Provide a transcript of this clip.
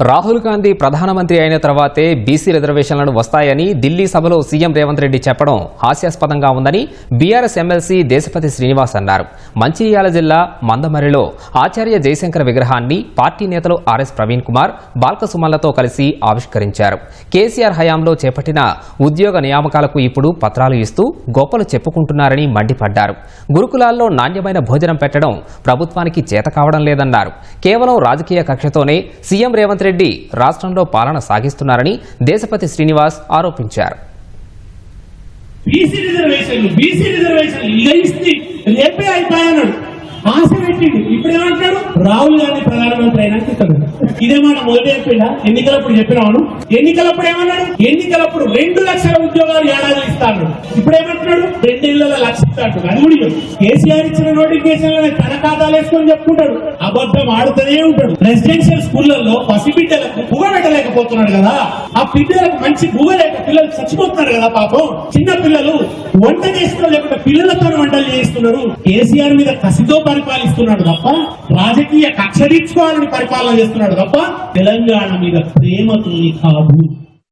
రాహుల్ గాంధీ ప్రధానమంత్రి అయిన తర్వాతే బీసీ రిజర్వేషన్లను వస్తాయని ఢిల్లీ సభలో సీఎం రేవంత్ రెడ్డి చెప్పడం హాస్యాస్పదంగా ఉందని బీఆర్ఎస్ ఎమ్మెల్సీ దేశపతి శ్రీనివాస్ అన్నారు. మంచిర్యాల జిల్లా మందమరిలో ఆచార్య జయశంకర్ విగ్రహాన్ని పార్టీ నేతలు ఆర్ఎస్ ప్రవీణ్ కుమార్ బాల్కసుమన్లతో కలిసి ఆవిష్కరించారు. కేసీఆర్ హయాంలో చేపట్టిన ఉద్యోగ నియామకాలకు ఇప్పుడు పత్రాలు ఇస్తూ గొప్పలు చెప్పుకుంటున్నారని మండిపడ్డారు. గురుకులాల్లో నాణ్యమైన భోజనం పెట్టడం ప్రభుత్వానికి చేత కావడం లేదన్నారు. కేవలం రాజకీయ కక్షతోనే సీఎం రేవంత్ రెడ్డి రాష్ట్రంలో పాలన సాగిస్తున్నారని దేశపతి శ్రీనివాస్ ఆరోపించారు. బీసీ రిజర్వేషన్లు బీసీ రిజర్వేషన్లు ఇస్తే రేపే అయిపోయాడు. ఆశ పెట్టిండు. ఇప్పుడు రాహుల్ గాంధీ ప్రధానమంత్రి అయినాక ఇస్తాడు. ఇదే మాట మొదటి చెప్పిండా? ఎన్నికలప్పుడు చెప్పినాను. ఎన్నికలప్పుడు ఏమన్నాడు? ఎన్నికలప్పుడు రెండు లక్షల ఉద్యోగాలు ఏడాది ఇప్పుడు ఏమంటున్నాడు రెండేళ్ళ లక్ష ఇస్తాడు అది కూడా కేసీఆర్ ఇచ్చిన నోటిఫికేషన్ తన ఖాతాలు వేసుకొని చెప్పుకుంటాడు. అబద్ధం ఆడుతూనే ఉంటాడు. రెసిడెన్షియల్ స్కూళ్ళలో పసిబిడ్డలకు బుగ పెట్టలేకపోతున్నాడు కదా. ఆ పిల్లలకు మంచి బుగ లేక పిల్లలు చచ్చిపోతున్నారు కదా పాపం. చిన్న పిల్లలు వంట చేస్తున్నారు లేకుండా పిల్లలతో వంటలు చేయిస్తున్నారు. కేసీఆర్ మీద కసితో పరిపాలిస్తున్నాడు తప్ప రాజకీయ కక్ష తీర్చుకోవాలని పరిపాలన చేస్తున్నాడు తప్ప తెలంగాణ మీద ప్రేమతో కాదు